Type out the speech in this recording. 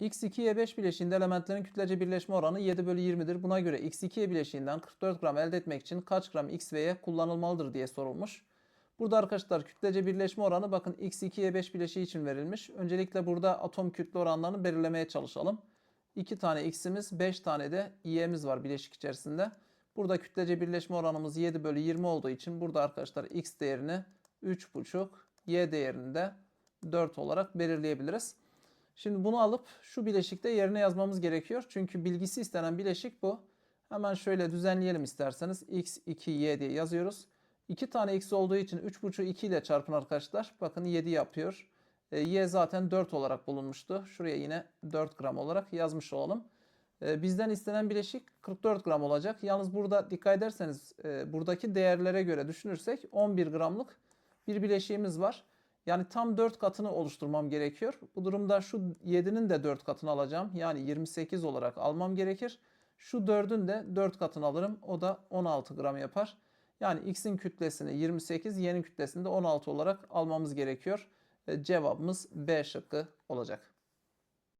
X2Y5 bileşiğinde elementlerin kütlece birleşme oranı 7 bölü 20'dir. Buna göre X2Y bileşiğinden 44 gram elde etmek için kaç gram X ve Y kullanılmalıdır diye sorulmuş. Burada arkadaşlar kütlece birleşme oranı bakın X2Y5 bileşiği için verilmiş. Öncelikle burada atom kütle oranlarını belirlemeye çalışalım. 2 tane X'imiz 5 tane de Y'miz var bileşik içerisinde. Burada kütlece birleşme oranımız 7 bölü 20 olduğu için burada arkadaşlar X değerini 3,5 Y değerini de 4 olarak belirleyebiliriz. Şimdi bunu alıp şu bileşikte yerine yazmamız gerekiyor. Çünkü bilgisi istenen bileşik bu. Hemen şöyle düzenleyelim isterseniz. X, 2, Y diye yazıyoruz. 2 tane X olduğu için 3,5 2 ile çarpın arkadaşlar. Bakın 7 yapıyor. E, y zaten 4 olarak bulunmuştu. Şuraya yine 4 gram olarak yazmış olalım. E, bizden istenen bileşik 44 gram olacak. Yalnız burada dikkat ederseniz e, buradaki değerlere göre düşünürsek 11 gramlık bir bileşiğimiz var. Yani tam 4 katını oluşturmam gerekiyor. Bu durumda şu 7'nin de 4 katını alacağım. Yani 28 olarak almam gerekir. Şu 4'ün de 4 katını alırım. O da 16 gram yapar. Yani x'in kütlesini 28, y'nin kütlesini de 16 olarak almamız gerekiyor. Cevabımız B şıkkı olacak.